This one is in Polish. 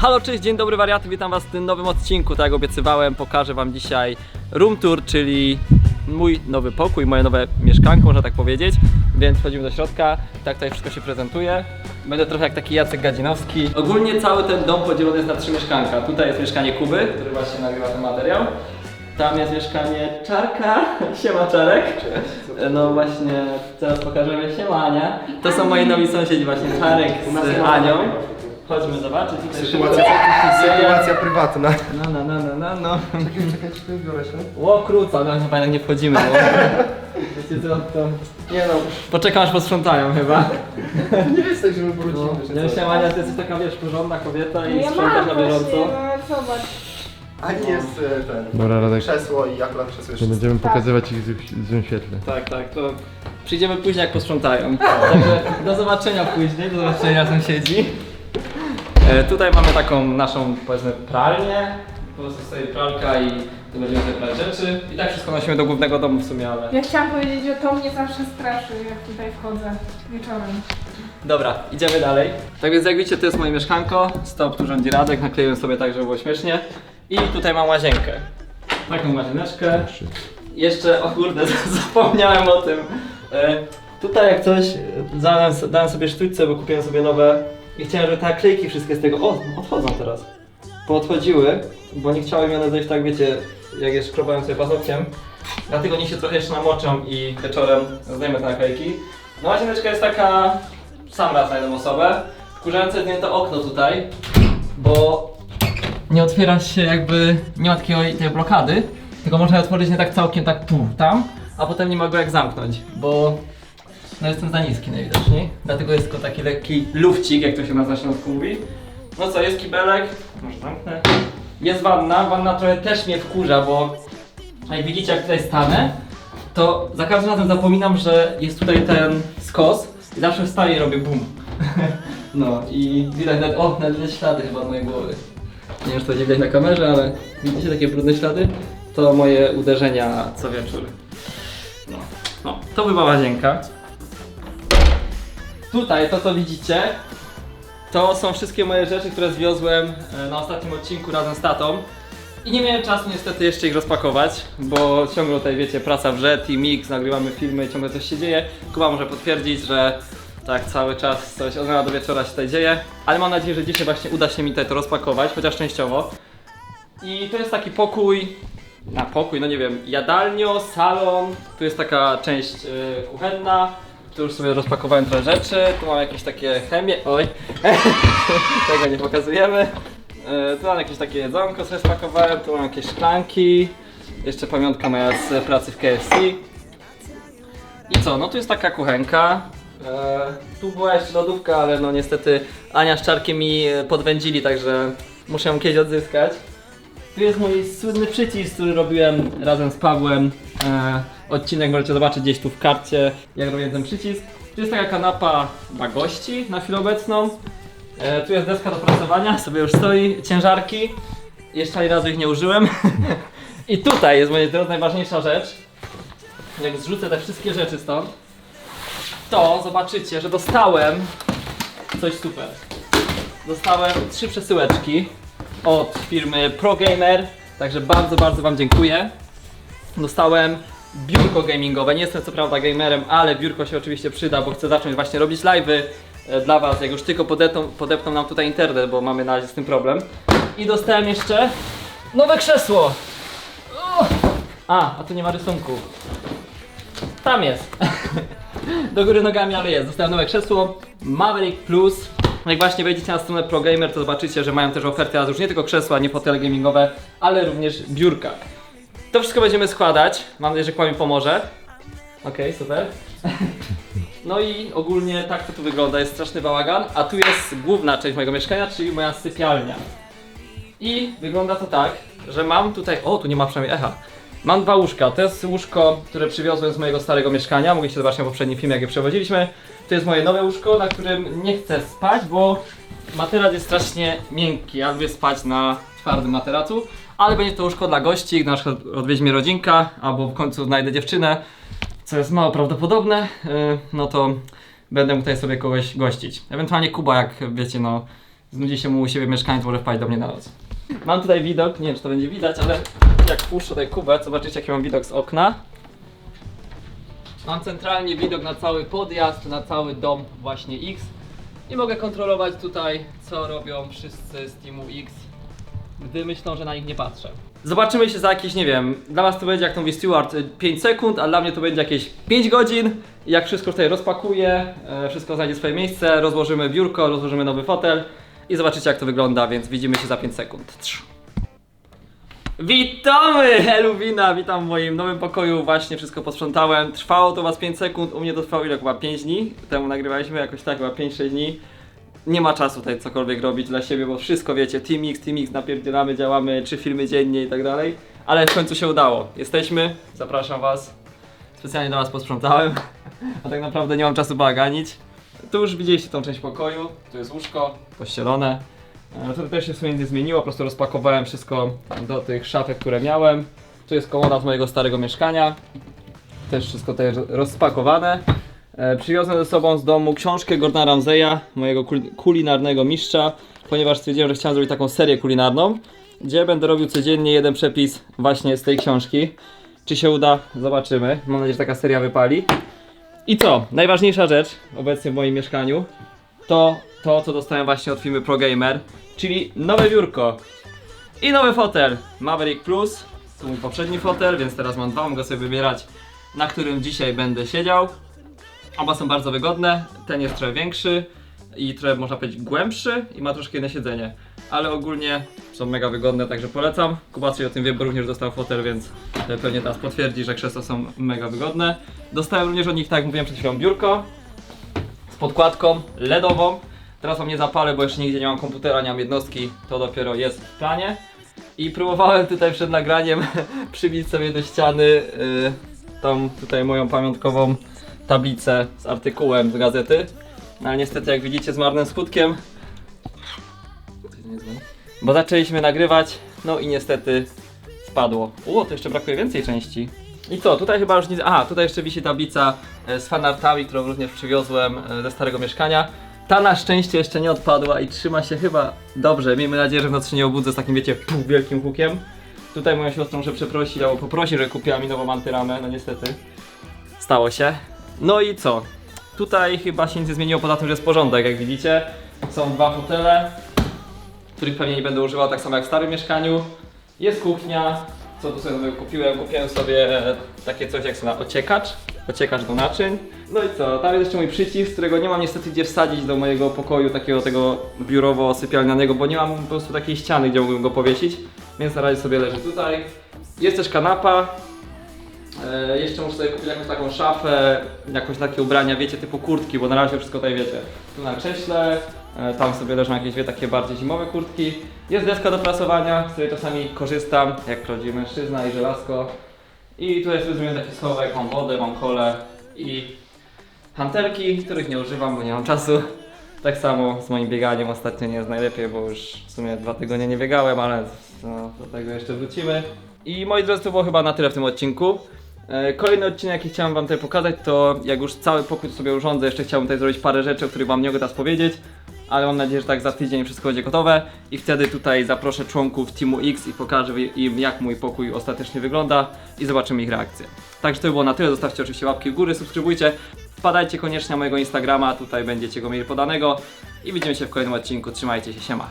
Halo, cześć, dzień dobry wariaty, witam was w tym nowym odcinku. Tak jak obiecywałem, pokażę wam dzisiaj room tour, czyli mój nowy pokój, moje nowe mieszkanko, można tak powiedzieć. Więc wchodzimy do środka, tak tutaj wszystko się prezentuje. Będę trochę jak taki Jacek Gadzinowski. Ogólnie cały ten dom podzielony jest na trzy mieszkanka. Tutaj jest mieszkanie Kuby, który właśnie nagrywa ten materiał. Tam jest mieszkanie Czarka, siema Czarek. No właśnie, teraz pokażemy siema Ania. To są moi nowi sąsiedzi właśnie, Czarek z Anią. Chodźmy zobaczyć. Tutaj Sytuacja, sytuacja prywatna. No, no, no, no, no, no. Czekaj, czekaj, czekaj, biorę się. Ło, króca, no chyba jednak nie wchodzimy, bo... Wiecie co, to... Nie no, Poczekam aż posprzątają chyba. nie jesteś, żeby No, wrócimy. ja myślałem, Ania, ty jesteś taka, wiesz, porządna kobieta No i ja sprzątasz mam na właśnie, bieżąco. no zobacz. Ani jest e, ten Dobra, Radek, krzesło i akurat krzesło nie jeszcze będziemy Tak. pokazywać ich w w złym świetle. Tak, tak, to przyjdziemy później jak posprzątają. Także do zobaczenia później, do zobaczenia sąsiedzi. E, tutaj mamy taką naszą, powiedzmy, pralnię. Po prostu stoi pralka i tu będziemy sobie prać rzeczy. I tak wszystko nosimy do głównego domu w sumie, ale... Ja chciałam powiedzieć, że to mnie zawsze straszy, jak tutaj wchodzę wieczorem. Dobra, idziemy dalej. Tak więc jak widzicie, to jest moje mieszkanko. Stop, tu rządzi Radek, nakleiłem sobie tak, żeby było śmiesznie. I tutaj mam łazienkę. Taką łazieneczkę. Jeszcze, o kurde, zapomniałem o tym. E, tutaj jak coś, e, dałem, dałem sobie sztućce, bo kupiłem sobie nowe. I chciałem, żeby te naklejki wszystkie z tego, o, odchodzą teraz. Poodchodziły, bo nie chciałem one zejść tak, wiecie, jak je szkrobałem sobie paznokciem. Dlatego niech się trochę jeszcze namoczą i wieczorem zdejmę te naklejki. No łazieneczka jest taka, sam raz na jedną osobę. Wkurzające jest nie to okno tutaj, bo nie otwiera się jakby, nie ma takiego, tej blokady, tylko można je otworzyć nie tak całkiem tak tu, tam, a potem nie ma go jak zamknąć, bo no jestem za niski najwidoczniej, dlatego jest tylko taki lekki lufcik, jak to się na środku mówi. No co, jest kibelek, może zamknę. Jest wanna, wanna trochę też mnie wkurza, bo jak widzicie jak tutaj stanę, to za każdym razem zapominam, że jest tutaj ten skos i zawsze wstaję i robię bum. No i widać nawet, o, nawet ślady chyba mojej głowy. Nie wiem, czy to nie widać na kamerze, ale widzicie takie brudne ślady? To moje uderzenia co wieczór. No, no to była łazienka. Tutaj to co widzicie, to są wszystkie moje rzeczy, które zwiozłem e, na ostatnim odcinku razem z tatą. I nie miałem czasu niestety jeszcze ich rozpakować, bo ciągle tutaj wiecie, praca w Jet i Mix, nagrywamy filmy, ciągle coś się dzieje. Kuba może potwierdzić, że tak cały czas coś od rana do wieczora się tutaj dzieje. Ale mam nadzieję, że dzisiaj właśnie uda się mi tutaj to rozpakować, chociaż częściowo. I to jest taki pokój, na pokój, no nie wiem, jadalnio, salon, tu jest taka część y, kuchenna, tu już sobie rozpakowałem trochę rzeczy, tu mam jakieś takie chemie, oj, tego nie pokazujemy. Y, tu mam jakieś takie jedzonko sobie spakowałem, tu mam jakieś szklanki, jeszcze pamiątka moja z pracy w KFC. I co, no tu jest taka kuchenka. E, tu była jeszcze lodówka, ale no niestety Ania z Czarkiem mi e, podwędzili, także muszę ją kiedyś odzyskać. Tu jest mój słynny przycisk, który robiłem razem z Pawłem. E, odcinek możecie zobaczyć gdzieś tu w karcie, jak robiłem ten przycisk. Tu jest taka kanapa dla gości na chwilę obecną. E, tu jest deska do pracowania, sobie już stoi, ciężarki. Jeszcze ani razu ich nie użyłem. I tutaj jest moja drodzy najważniejsza rzecz. Jak zrzucę te wszystkie rzeczy stąd, to zobaczycie, że dostałem coś super. Dostałem trzy przesyłeczki od firmy ProGamer, także bardzo, bardzo Wam dziękuję. Dostałem biurko gamingowe, nie jestem co prawda gamerem, ale biurko się oczywiście przyda, bo chcę zacząć właśnie robić live'y e, dla Was, jak już tylko podepną, podepną nam tutaj internet, bo mamy na razie z tym problem. I dostałem jeszcze nowe krzesło. A, a tu nie ma rysunku. Tam jest. Do góry nogami, ale jest. Dostałem nowe krzesło Maverick Plus. Jak właśnie wejdziecie na stronę ProGamer, to zobaczycie, że mają też oferty, teraz już nie tylko krzesła, nie fotele gamingowe, ale również biurka. To wszystko będziemy składać. Mam nadzieję, że Kuba mi pomoże. Okej, super. No i ogólnie tak to tu wygląda, jest straszny bałagan, a tu jest główna część mojego mieszkania, czyli moja sypialnia. I wygląda to tak, że mam tutaj. O, tu nie ma przynajmniej echa. Mam dwa łóżka. To jest łóżko, które przywiozłem z mojego starego mieszkania. Mogliście zobaczyć na poprzednim filmie, jak je przewoziliśmy. To jest moje nowe łóżko, na którym nie chcę spać, bo materac jest strasznie miękki. Ja lubię spać na twardym materacu, ale będzie to łóżko dla gości, na przykład odwiedzi mnie rodzinka, albo w końcu znajdę dziewczynę, co jest mało prawdopodobne, yy, no to będę tutaj sobie kogoś gościć. Ewentualnie Kuba, jak wiecie, no znudzi się mu u siebie mieszkaniec, może wpaść do mnie na noc. Mam tutaj widok, nie wiem czy to będzie widać, ale jak puszczę tutaj kubę, zobaczycie jaki mam widok z okna. Mam centralnie widok na cały podjazd, na cały dom właśnie X i mogę kontrolować tutaj co robią wszyscy z teamu X, gdy myślą, że na nich nie patrzę. Zobaczymy się za jakieś, nie wiem, dla was to będzie jak to mówi Stewart 5 sekund, a dla mnie to będzie jakieś 5 godzin. Jak wszystko tutaj rozpakuję, e, wszystko znajdzie swoje miejsce, rozłożymy biurko, rozłożymy nowy fotel i zobaczycie jak to wygląda, więc widzimy się za 5 sekund. Trz. Witamy! Eluwina, witam w moim nowym pokoju, właśnie wszystko posprzątałem. Trwało to was 5 sekund, u mnie to trwało ile? Chyba 5 dni temu nagrywaliśmy, jakoś tak, chyba 5-6 dni. Nie ma czasu tutaj cokolwiek robić dla siebie, bo wszystko wiecie, Team X, Team X, napierdzielamy, działamy, trzy filmy dziennie i tak dalej. Ale w końcu się udało. Jesteśmy, zapraszam was. Specjalnie dla was posprzątałem, a tak naprawdę nie mam czasu baganić. Tu już widzieliście tą część pokoju, tu jest łóżko, pościelone. E, To też się w sumie nie zmieniło, po prostu rozpakowałem wszystko do tych szafek, które miałem. Tu jest komoda z mojego starego mieszkania. Też wszystko tutaj roz- rozpakowane. E, Przywiozłem ze sobą z domu książkę Gordona Ramseya, mojego kul- kulinarnego mistrza, ponieważ stwierdziłem, że chciałem zrobić taką serię kulinarną, gdzie będę robił codziennie jeden przepis właśnie z tej książki. Czy się uda? Zobaczymy. Mam nadzieję, że taka seria wypali. I co? Najważniejsza rzecz obecnie w moim mieszkaniu to to, co dostałem właśnie od firmy ProGamer, czyli nowe biurko i nowy fotel Maverick Plus. To mój poprzedni fotel, więc teraz mam dwa, mogę sobie wybierać, na którym dzisiaj będę siedział. Oba są bardzo wygodne, ten jest trochę większy i trochę można powiedzieć głębszy i ma troszkę inne siedzenie. Ale ogólnie są mega wygodne, także polecam. Kuba coś o tym wie, bo również dostał fotel, więc e, pewnie teraz potwierdzi, że krzesła są mega wygodne. Dostałem również od nich, tak jak mówiłem przed chwilą, biurko z podkładką LEDową. Teraz wam nie zapalę, bo jeszcze nigdzie nie mam komputera, nie mam jednostki, to dopiero jest w planie. I próbowałem tutaj przed nagraniem przybić sobie do ściany yy, tą tutaj moją pamiątkową tablicę z artykułem z gazety. No, ale niestety jak widzicie z marnym skutkiem. Bo zaczęliśmy nagrywać, no i niestety spadło. O, to jeszcze brakuje więcej części. I co, tutaj chyba już nic. Aha, tutaj jeszcze wisi tablica e, z fanartami, którą również przywiozłem e, ze starego mieszkania. Ta na szczęście jeszcze nie odpadła i trzyma się chyba dobrze. Miejmy nadzieję, że w nocy nie obudzę z takim, wiecie, pół wielkim hukiem. Tutaj moją siostrą muszę przeprosić, albo poprosić, że kupiła mi nową antyramę, no niestety. Stało się. No i co? Tutaj chyba się nic nie zmieniło poza tym, że jest porządek, jak widzicie. Są dwa fotele, których pewnie nie będę używał tak samo jak w starym mieszkaniu. Jest kuchnia, co tu sobie kupiłem? Kupiłem sobie takie coś jak sobie na ociekacz, ociekacz do naczyń. No i co, tam jest jeszcze mój przycisk, którego nie mam niestety gdzie wsadzić do mojego pokoju takiego tego biurowo-sypialnianego, bo nie mam po prostu takiej ściany, gdzie mógłbym go powiesić, więc na razie sobie leży tutaj. Jest też kanapa, E, jeszcze muszę sobie kupić jakąś taką szafę, jakąś takie ubrania, wiecie, typu kurtki, bo na razie wszystko tutaj wiecie. Tu na krześle, e, tam sobie leżą jakieś dwie takie bardziej zimowe kurtki. Jest deska do prasowania, z której czasami korzystam, jak prawdziwy mężczyzna i żelazko. I tu jest rozumiem taki schowek, mam wodę, mam kole i hantelki, których nie używam, bo nie mam czasu. Tak samo z moim bieganiem ostatnio nie jest najlepiej, bo już w sumie dwa tygodnie nie biegałem, ale no, do tego jeszcze wrócimy. I moi drodzy, to było chyba na tyle w tym odcinku. E, Kolejny odcinek, jaki chciałem wam tutaj pokazać, to jak już cały pokój sobie urządzę, jeszcze chciałbym tutaj zrobić parę rzeczy, o których wam nie mogę teraz powiedzieć, ale mam nadzieję, że tak za tydzień wszystko będzie gotowe i wtedy tutaj zaproszę członków Teamu X i pokażę im, jak mój pokój ostatecznie wygląda i zobaczymy ich reakcję. Także to by było na tyle, zostawcie oczywiście łapki w górę, subskrybujcie, wpadajcie koniecznie na mojego Instagrama, tutaj będziecie go mieli podanego. I widzimy się w kolejnym odcinku, trzymajcie się, siema.